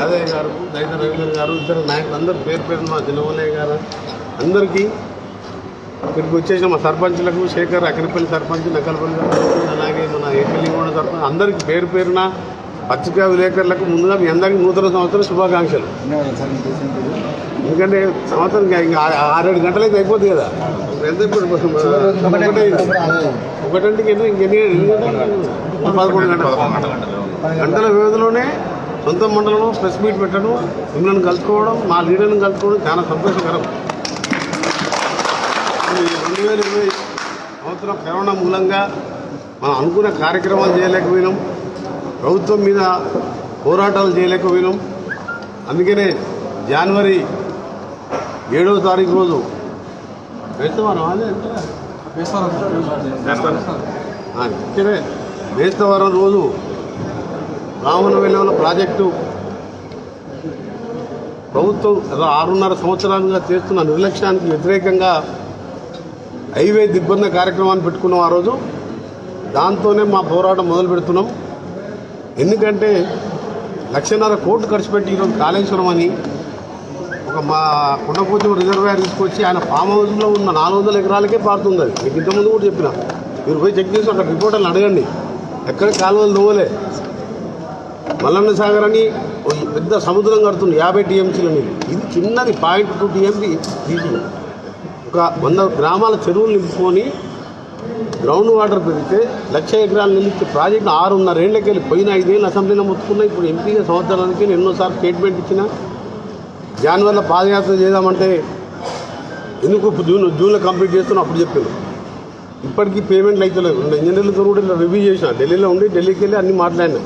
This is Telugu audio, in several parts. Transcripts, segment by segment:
యాదయ్య గారు దైత రవీంద్ర గారు ఇద్దరు నాయకులు అందరూ పేరు పేరు మా దినవల్లయ్య గారు. అందరికీ ఇక్కడికి వచ్చేసిన మా సర్పంచ్లకు శేఖర్ అక్కడిపల్లి సర్పంచ్ నక్కలపల్లి సర్పంచ్ అలాగే మన ఏపల్లి కూడా సర్పంచ్ అందరికీ పేరు పేరున పత్రికా విలేకరులకు ముందుగా మీ అందరికీ నూతన సంవత్సరం శుభాకాంక్షలు. ఎందుకంటే సంవత్సరం ఆరేడు గంటలైతే అయిపోతుంది కదా. ఎంత ఒకటంటికి ఎన్ని ఇంకెన్ని ఎన్ని గంటలు? పదకొండు గంటలు. గంటల వ్యవధిలోనే సొంత మండలంలో ప్రెస్ మీట్ పెట్టడం మిమ్మల్ని కలుసుకోవడం మా లీడర్ని కలుసుకోవడం చాలా సంతోషకరం. రెండు వేల ఇరవై సంవత్సరం కరోనా మూలంగా మనం అనుకున్న కార్యక్రమాలు చేయలేకపోయినాం. ప్రభుత్వం మీద పోరాటాలు చేయలేకపోయినాం. అందుకనే జనవరి ఏడవ తారీఖు రోజు వేస్తవారం అదే వేస్తవారం రోజు రావణ వెలువల ప్రాజెక్టు ప్రభుత్వం ఆరున్నర సంవత్సరాలుగా చేస్తున్న నిర్లక్ష్యానికి వ్యతిరేకంగా హైవే దిగ్బంధ కార్యక్రమాన్ని పెట్టుకున్నాం ఆ రోజు. దాంతోనే మా పోరాటం మొదలు పెడుతున్నాం. ఎందుకంటే లక్షన్నర కోట్లు ఖర్చు పెట్టి ఈరోజు కాళేశ్వరం అని ఒక మా కుండపోచం రిజర్వాయర్ తీసుకొచ్చి ఆయన ఫామ్ హౌస్లో ఉన్న నాలుగు వందల ఎకరాలకే పారుతుంది అది. మీకు ఇంతకుముందు కూడా చెప్పిన. మీరు పోయి చెక్ చేసి అక్కడ రిపోర్టర్లు అడగండి. ఎక్కడ కాలువలు నువ్వలే మల్లన్న సాగర్ అని పెద్ద సముద్రం కడుతుంది యాభై టీఎంసీల నీళ్ళు ఇది చిన్నది పాయింట్ టూ టీఎంసీ తీసి ఒక వంద గ్రామాల చెరువులు నింపుకొని గ్రౌండ్ వాటర్ పెరిగితే లక్ష ఎకరాలు నిలిచే ప్రాజెక్టు ఆరున్నర ఏళ్ళకి వెళ్ళి పోయిన ఐదేళ్ళు అసెంబ్లీలో మొత్తుకున్నా ఇప్పుడు ఎంపీగా సంవత్సరానికి నేను ఎన్నోసార్లు స్టేట్మెంట్ ఇచ్చిన జాన్వరిలో పాదయాత్ర చేద్దామంటే ఎందుకు ఇప్పుడు జూన్ జూన్లో కంప్లీట్ చేస్తున్నా అప్పుడు చెప్పాను. ఇప్పటికీ పేమెంట్లు అయితే లేవు ఇంజనీర్లతో కూడా రివ్యూ చేసిన. ఢిల్లీలో ఉండి ఢిల్లీకి వెళ్ళి అన్ని మాట్లాడినా.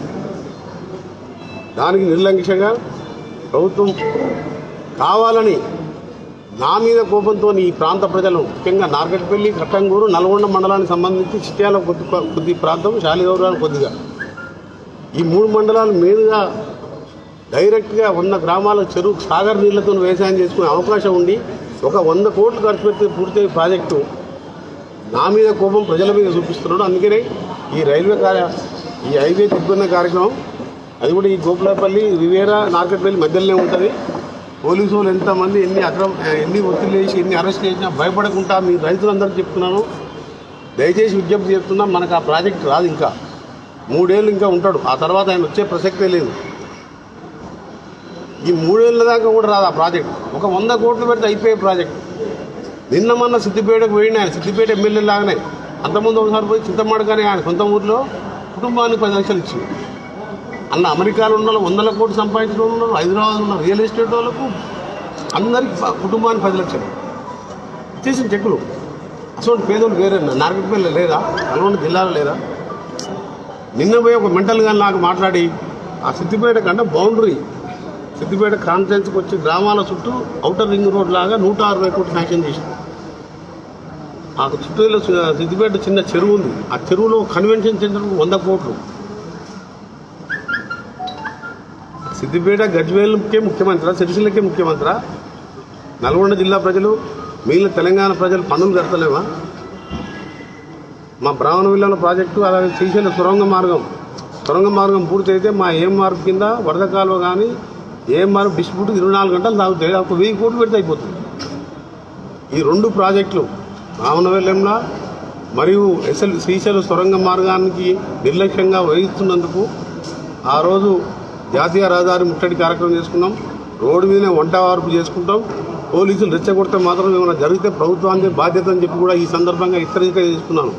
దానికి నిర్లక్ష్యంగా ప్రభుత్వం కావాలని నా మీద కోపంతో ఈ ప్రాంత ప్రజలు ముఖ్యంగా నార్గట్పల్లి కట్టంగూరు నల్గొండ మండలానికి సంబంధించి చిట్యాల కొద్ది కొద్ది ప్రాంతం శాలిగౌరాలు కొద్దిగా. ఈ మూడు మండలాలు మీదుగా డైరెక్ట్గా వంద గ్రామాల చెరువు సాగర్ నీళ్ళతో వ్యవసాయం చేసుకునే అవకాశం ఉండి ఒక వంద కోట్లు ఖర్చు పెట్టి పూర్తయ్యే ప్రాజెక్టు నా మీద కోపం ప్రజల మీద చూపిస్తున్నాడు. అందుకనే ఈ రైల్వే కార్య ఈ హైవే దిగ్బంధ కార్యక్రమం అది కూడా ఈ గోపులపల్లి వివేరా నార్కట్పల్లి మధ్యలోనే ఉంటుంది. పోలీసు వాళ్ళు ఎంతమంది ఎన్ని అక్రమ ఎన్ని ఒత్తిడి వేసి ఎన్ని అరెస్ట్ చేసినా భయపడకుండా మీ రైతులందరికీ చెప్తున్నాను దయచేసి విజ్ఞప్తి చేస్తున్నా మనకు ఆ ప్రాజెక్ట్ రాదు ఇంకా. మూడేళ్ళు ఇంకా ఉంటాడు. ఆ తర్వాత ఆయన వచ్చే ప్రసక్తే లేదు. ఈ మూడేళ్ళ దాకా కూడా రాదు ఆ ప్రాజెక్ట్. ఒక వంద కోట్లు పెడితే అయిపోయే ప్రాజెక్ట్. నిన్న మొన్న సిద్దిపేటకు పోయిన ఆయన. సిద్దిపేట ఎమ్మెల్యే లాగానే అంతకుముందు ఒకసారి పోయి చింతమడగానే ఆయన సొంత ఊర్లో కుటుంబానికి పది లక్షలు ఇచ్చింది అన్న అమెరికాలో ఉన్న వాళ్ళు వందల కోట్లు సంపాదించిన వాళ్ళు హైదరాబాద్ ఉన్న రియల్ ఎస్టేట్ వాళ్ళకు అందరికి కుటుంబానికి పది లక్షలు. తీసిన చెక్కులు. అసలు పేదోళ్ళు వేరే నార్కట్పల్లి లేదా? నల్గొండ జిల్లాలో లేదా? నిన్న పోయి ఒక మెంటల్గా నాకు మాట్లాడి ఆ సిద్దిపేట కంటే బౌండరీ సిద్దిపేట కాన్ఫరెన్స్కి వచ్చి గ్రామాల చుట్టూ ఔటర్ రింగ్ రోడ్ లాగా నూట అరవై కోట్లు శాంక్షన్ చేసింది ఆ చుట్టూలో సిద్దిపేట చిన్న చెరువు ఉంది. ఆ చెరువులో కన్వెన్షన్ సెంటర్ వంద కోట్లు. సిద్దిపేట గజ్వేల్కే ముఖ్యమంత్రి సిరిసిల్లకే ముఖ్యమంత్రి. నల్గొండ జిల్లా ప్రజలు మిగిలిన తెలంగాణ ప్రజలు పన్నులు కడతలేవా? మా బ్రాహ్మణ విల్లాల ప్రాజెక్టు అలాగే శ్రీశైల సొరంగ మార్గం. సొరంగ మార్గం పూర్తయితే మా ఏం మార్పు కింద వరద కాలువ కానీ ఏం మార్పు డిస్ప్యూట్ ఇరవై నాలుగు గంటలు తాగుతాయి. ఒక వెయ్యి కోట్లు పెడితే అయిపోతుంది. ఈ రెండు ప్రాజెక్టులు రామనవెల్లంలా మరియు ఎస్ఎల్ శ్రీశైల సొరంగ మార్గానికి నిర్లక్ష్యంగా వహిస్తున్నందుకు ఆ రోజు జాతీయ రహదారి ముట్టడి కార్యక్రమం చేసుకున్నాం. రోడ్డు మీదనే వంట వార్పు చేసుకుంటాం. పోలీసులు రెచ్చగొడితే మాత్రం ఏమైనా జరిగితే ప్రభుత్వానికి బాధ్యత అని చెప్పి కూడా ఈ సందర్భంగా హెచ్చరిక చేసుకున్నాను.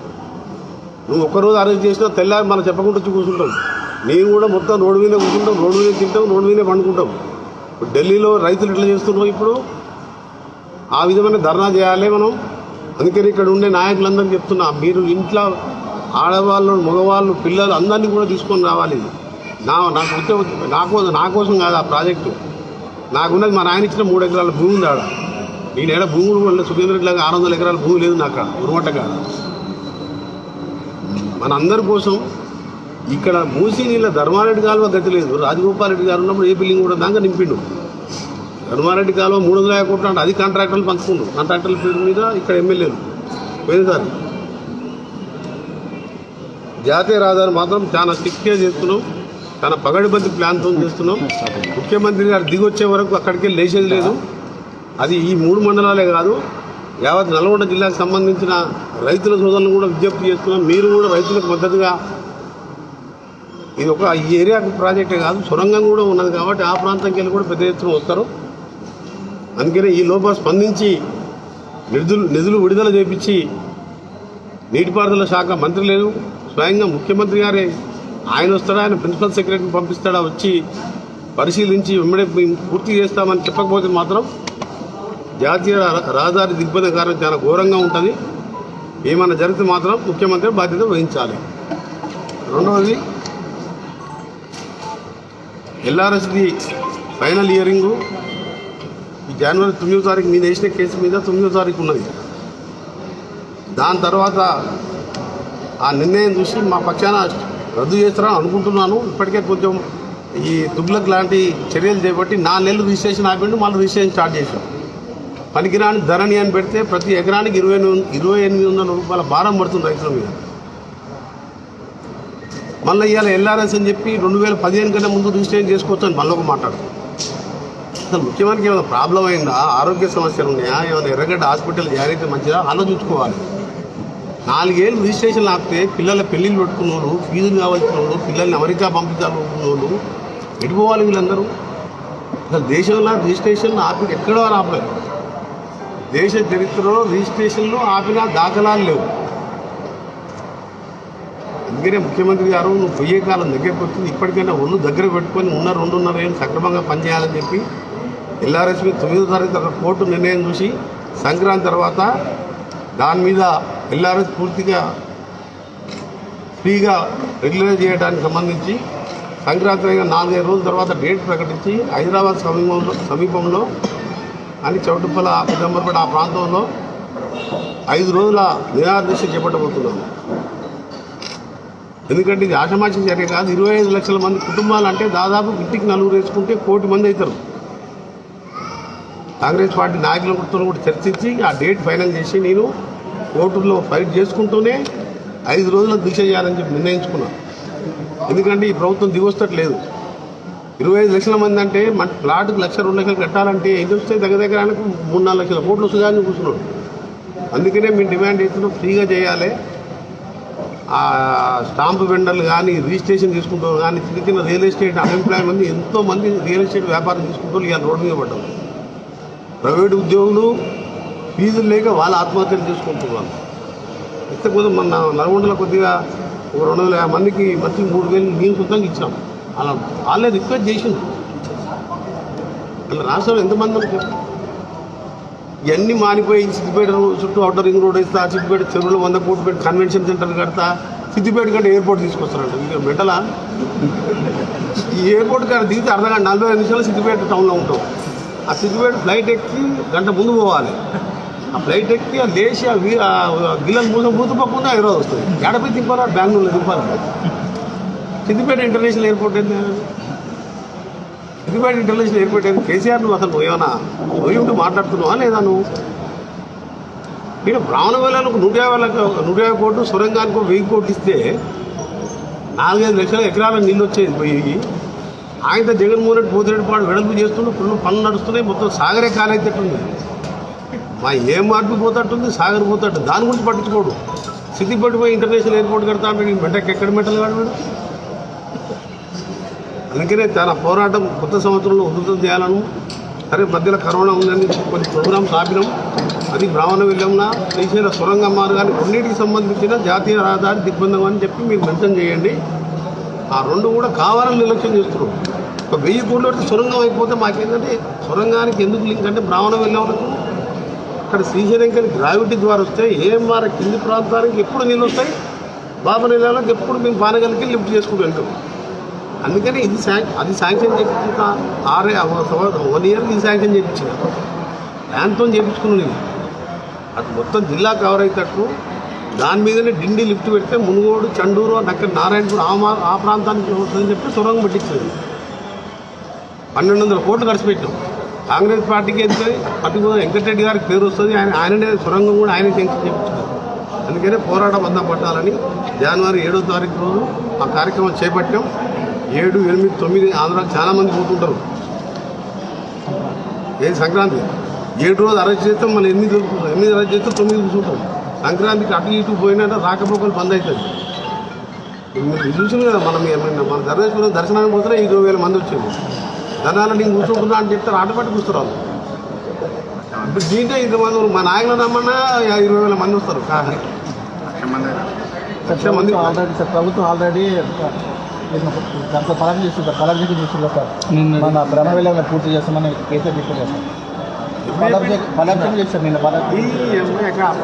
నువ్వు ఒక్కరోజు అరెస్ట్ చేసినా తెల్లారి మనం చెప్పకుండా వచ్చి కూర్చుంటాం. నేను కూడా మొత్తం రోడ్డు మీద కూర్చుంటాం రోడ్డు మీద తింటాం రోడ్డు మీదే పండుకుంటాం. ఇప్పుడు ఢిల్లీలో రైతులు ఎట్లా చేస్తున్నాం ఇప్పుడు. ఆ విధమైన ధర్నా చేయాలి మనం. అందుకని ఇక్కడ ఉండే నాయకులందరికీ చెప్తున్నా మీరు ఇంట్లో ఆడవాళ్ళు మగవాళ్ళు పిల్లలు అందరినీ కూడా తీసుకొని రావాలి. నా నాకు వచ్చే. నా కోసం నా కోసం కాదు ఆ ప్రాజెక్టు. నాకున్నది మా నాయన ఇచ్చిన మూడు ఎకరాల భూమి ఉంది ఆడ. నేను ఏడ భూములు వల్ల సుఖేంద్ర రెడ్డి లాగా ఆరు వందల ఎకరాల భూమి లేదు నాకు అక్కడ ఉరుమట్ట కాడ మన అందరి కోసం ఇక్కడ మూసీ నీళ్ళ ధర్మారెడ్డి కాలువ గతి లేదు. రాజగోపాల్ రెడ్డి గారు ఉన్నప్పుడు ఏ బిల్డింగ్ కూడా దాకా నింపిండు. ధర్మారెడ్డి కాలువ మూడు వందల యాభై కోట్లు అంటే అది కాంట్రాక్టర్లు పంచుకుండు. కాంట్రాక్టర్ల పేరు మీద ఇక్కడ ఎమ్మెల్యేలు పోయినసారి. జాతీయ రహదారి మాత్రం చాలా స్ట్రిక్ట్గా చేస్తున్నాం చాలా పగడిబంది ప్లాన్తో చేస్తున్నాం. ముఖ్యమంత్రి గారు దిగొచ్చే వరకు అక్కడికి లేచేది లేదు. అది ఈ మూడు మండలాలే కాదు యావత్ నల్గొండ జిల్లాకు సంబంధించిన రైతుల సోదరులను కూడా విజ్ఞప్తి చేస్తున్నాం. మీరు కూడా రైతులకు మద్దతుగా ఇది ఒక ఈ ఏరియాకు ప్రాజెక్టే కాదు సొరంగం కూడా ఉన్నది కాబట్టి ఆ ప్రాంతంకి వెళ్ళి కూడా పెద్ద ఎత్తున వస్తారు. అందుకనే ఈ లోపల స్పందించి నిధులు నిధులు విడుదల చేపించి నీటిపారుదల శాఖ మంత్రి లేదు. స్వయంగా ముఖ్యమంత్రి గారే ఆయన వస్తాడా? ఆయన ప్రిన్సిపల్ సెక్రటరీని పంపిస్తాడా? వచ్చి పరిశీలించి వెంబడే మేము పూర్తి చేస్తామని చెప్పకపోతే మాత్రం జాతీయ రహదారి దిగ్బంధ కారణం చాలా ఘోరంగా ఉంటుంది. ఏమైనా జరిగితే మాత్రం ముఖ్యమంత్రి బాధ్యత వహించాలి. రెండవది ఎల్ఆర్ఎస్ది ఫైనల్ ఇయరింగు ఈ జనవరి తొమ్మిదో తారీఖు మీద వేసిన కేసు మీద తొమ్మిదో తారీఖు ఉన్నది. దాని తర్వాత ఆ నిర్ణయం చూసి మా పక్షాన రద్దు చేస్తారని అనుకుంటున్నాను. ఇప్పటికే కొంచెం ఈ దుగ్లక్ లాంటి చర్యలు చేపట్టి నాలుగు నెలలు రిజిస్ట్రేషన్ ఆపిండు మళ్ళీ రిజిస్ట్రేషన్ స్టార్ట్ చేశాం. పనికిరాని ధరణి అని పెడితే ప్రతి ఎకరానికి ఇరవై ఎనిమిది- ఇరవై ఎనిమిది వందల రూపాయల భారం పడుతుంది రైతుల మీద. మళ్ళీ ఇవాళ ఎల్ఆర్ఎస్ అని చెప్పి రెండు వేల పదిహేను కన్నా ముందు రిజిస్ట్రేషన్ చేసుకోవచ్చు అని మళ్ళీ ఒక మాట్లాడు అసలు ముఖ్యమంత్రికి ఏమైనా ప్రాబ్లం అయిందా? ఆరోగ్య సమస్యలు ఉన్నాయా? ఏమైనా ఎర్రగడ్డ హాస్పిటల్ జారైతే మంచిదా? ఆలోచించుకోవాలి. నాలుగేళ్ళు రిజిస్ట్రేషన్ ఆపితే పిల్లల పెళ్ళిళ్ళు పెట్టుకున్న వాళ్ళు ఫీజులు కావాల్సిన వాళ్ళు పిల్లల్ని అమెరికా పంపించాలనుకున్న వాళ్ళు ఎటుపోవాలి వీళ్ళందరూ? అసలు దేశంలో రిజిస్ట్రేషన్ ఆపి ఎక్కడో ఆపలేదు దేశ చరిత్రలో రిజిస్ట్రేషన్లు ఆపిన దాఖలాలు లేవు. అందుకనే ముఖ్యమంత్రి గారు నువ్వు పొయ్యే కాలం దగ్గరకు వచ్చింది ఇప్పటికైనా ఒళ్ళు దగ్గర పెట్టుకొని ఉన్న రెండున్నర ఏళ్ళు సక్రమంగా పనిచేయాలని చెప్పి ఎల్ఆర్ఎస్ మీద తొమ్మిదో తారీఖు కోర్టు నిర్ణయం చూసి సంక్రాంతి తర్వాత దాని మీద ఎల్ఆర్ఎస్ పూర్తిగా ఫ్రీగా రెగ్యులరైజ్ చేయడానికి సంబంధించి సంక్రాంతి అయిన నాలుగైదు రోజుల తర్వాత డేట్ ప్రకటించి హైదరాబాద్ సమీపంలో సమీపంలో అని చౌటుప్పల పిదంబరపేట ఆ ప్రాంతంలో ఐదు రోజుల నిరాదీక్ష చేపట్టబోతున్నాము. ఎందుకంటే ఇది ఆషమాషి చర్య కాదు. ఇరవై ఐదు లక్షల మంది కుటుంబాలు అంటే దాదాపు ఇంటికి నలుగురు వేసుకుంటే కోటి మంది అవుతారు. కాంగ్రెస్ పార్టీ నాయకులతో కూడా చర్చించి ఆ డేట్ ఫైనల్ చేసి నేను కోర్టులో ఫైట్ చేసుకుంటూనే ఐదు రోజుల దీక్ష చేయాలని చెప్పి నిర్ణయించుకున్నాను ఎందుకంటే ఈ ప్రభుత్వం దిగొస్తట్లేదు. ఇరవై ఐదు లక్షల మంది అంటే మన ప్లాట్కి లక్ష రెండు లక్షలు కట్టాలంటే ఎన్ని వస్తే దగ్గర దగ్గర ఆయనకు మూడు నాలుగు లక్షల కోట్లు వస్తుందని కూర్చున్నాడు. అందుకనే మేము డిమాండ్ చేస్తున్నాం ఫ్రీగా చేయాలి. ఆ స్టాంప్ వెండర్లు కానీ రిజిస్ట్రేషన్ తీసుకుంటారు కానీ చిన్న చిన్న రియల్ ఎస్టేట్ అన్ఎంప్లాయ్మెంట్ ఎంతోమంది రియల్ ఎస్టేట్ వ్యాపారం తీసుకుంటారు ఇవాళ రోడ్డు మీద పడ్డారు. ప్రైవేట్ ఉద్యోగులు ఫీజులు లేక వాళ్ళు ఆత్మహత్యలు చేసుకుంటున్నారు ఇంతకుముందు మన నల్గొండలో కొద్దిగా ఒక రెండు వందల యాభై మందికి మంచి మూడు వేలు మేము సొంతంగా ఇచ్చాం. అలా వాళ్ళే రిక్వెస్ట్ చేసింది అలా రాష్ట్రంలో ఎంతమంది ఉంటారు ఇవన్నీ మానిపోయి సిద్దిపేట చుట్టూ అవుటర్ రింగ్ రోడ్ వేస్తా సిద్దిపేట చెరువులో వంద కోట్లు పెట్టి కన్వెన్షన్ సెంటర్ కడతా సిద్దిపేట కంటే ఎయిర్పోర్ట్ తీసుకొస్తారంట. ఇంకా మెటలా ఈ ఎయిర్పోర్ట్ కాడ దిగితే అర్ధ గంట నలభై ఐదు నిమిషాలు సిద్దిపేట టౌన్లో ఉంటాం. ఆ సిద్దిపేట ఫ్లైట్ ఎక్కి గంట ముందు పోవాలి. ఆ ఫ్లైట్ ఎక్కి ఆ లేచి ఆ గిల్లలు మూసం మూత హైదరాబాద్ వస్తుంది. ఎడపై దింపాలా? బెంగళూరులో దింపాలి? సిద్దిపేట ఇంటర్నేషనల్ ఎయిర్పోర్ట్ ఏంది? సిద్దిపేట ఇంటర్నేషనల్ ఎయిర్పోర్ట్ ఏంది? కేసీఆర్ నువ్వు అసలు ఏమైనా పోయి ఉంటూ మాట్లాడుతున్నావా లేదా నువ్వు? నేను బ్రాహ్మణ వేలకు నూట యాభై నూట యాభై కోట్లు సొరంగానికి ఒక వెయ్యి కోట్లు ఇస్తే నాలుగైదు లక్షల ఎకరాల నీళ్ళు వచ్చేది పోయి. ఆయన జగన్మోహన్ రెడ్డి పోతిరెడ్డి పాడు వెడల్పు చేస్తుండే ఫుల్ పనులు నడుస్తున్నాయి మొత్తం సాగరే కాలైతేట్టుంది మా ఏ మార్పు పోతట్టుంది సాగర్ పోతట్టు దాని గురించి పట్టించుకోడు. సిద్దిపేట పోయి ఇంటర్నేషనల్ ఎయిర్పోర్ట్ కడతా అంటే నీకు మెట్టకి ఎక్కడ మెంటలు కాడు అందుకనే చాలా పోరాటం కొత్త సంవత్సరంలో ఉధృతం చేయాలను. సరే మధ్యలో కరోనా ఉందని కొన్ని ప్రోగ్రామ్స్ ఆపినాం. అది బ్రాహ్మణ వెళ్ళంనా శ్రీశైల సొరంగ మార్గాన్ని కొన్నిటికి సంబంధించిన జాతీయ రహదారి దిగ్బంధం అని చెప్పి మీరు మెన్షన్ చేయండి. ఆ రెండు కూడా కావాలని నిర్లక్ష్యం చేస్తున్నారు. ఒక వెయ్యి కోట్లు సొరంగం అయిపోతే మాకేంటంటే సొరంగానికి ఎందుకు లింక్ అంటే బ్రాహ్మణ వెళ్ళవరకు అక్కడ శ్రీశైలంకని గ్రావిటీ ద్వారా వస్తే ఏఎంఆర్ కింది ప్రాంతానికి ఎప్పుడు నీళ్ళు వస్తాయి? బాబా నీళ్ళకి ఎప్పుడు మేము పానగలికి లిఫ్ట్ చేసుకుంటూ వెళ్తాం. అందుకని ఇది శాంక్ అది శాంక్షన్ చేయించిన ఆరే వన్ ఇయర్ ఇది శాంక్షన్ చేయించిన. దాంతో చేయించుకున్నాను నేను. అది మొత్తం జిల్లా కవర్ అయ్యేటట్టు దాని మీదనే డిండి లిఫ్ట్ పెడితే మునుగోడు చండూరు అక్కడ నారాయణపూర్ ఆ మా ఆ ప్రాంతానికి వస్తుందని చెప్పి సొరంగం పెట్టించింది పన్నెండు వందల కోట్లు ఖర్చు పెట్టాం కాంగ్రెస్ పార్టీకి వెళ్తుంది. పట్టుకున్న వెంకటరెడ్డి గారికి పేరు వస్తుంది. ఆయన ఆయననే సొరంగం కూడా ఆయన శాంక్షన్ చేయించారు అందుకనే పోరాటం బంధం పట్టాలని జనవరి ఏడో తారీఖు రోజు ఆ కార్యక్రమం చేపట్టాం. ఏడు ఎనిమిది తొమ్మిది ఆంధ్రాకి చాలామంది పోతుంటారు. ఏది సంక్రాంతి? ఏడు రోజు అరెస్ట్ చేస్తాం. మనం ఎనిమిది దొరుకుతుంది ఎనిమిది అరెస్ట్ చేస్తే తొమ్మిది కూర్చుంటాం. సంక్రాంతికి అటు ఇటు పోయినట్టు రాకపోకలు బంద్ అవుతుంది. మీరు చూసిన కదా మనం ఏమైనా మన ధర్మేశ్వరం దర్శనానికి పోతే ఇరవై వేల మంది వచ్చింది ధనాలు నేను కూర్చుంటున్నా అని చెప్తే ఆటోమేటిక్ కూర్చున్నారు వాళ్ళు. ఇప్పుడు దీంట్లో ఇంతమంది ఉన్నారు. మా నాయకులు రమ్మన్నా ఇరవై వేల మంది వస్తారు. కా- లక్ష మంది. ఆల్రెడీ సార్ ప్రభుత్వం ఆల్రెడీ దాంట్లో కలెక్ట్ చేస్తున్నారు కలెక్ట్ చేసి చూస్తున్నారు సార్. మన బ్రహ్మ విలేకరులు పూర్తి చేస్తామని కేసీఆర్ చెప్పారు సార్ చేస్తారు నిన్న పలర్జీ ఈ అమ్మాయి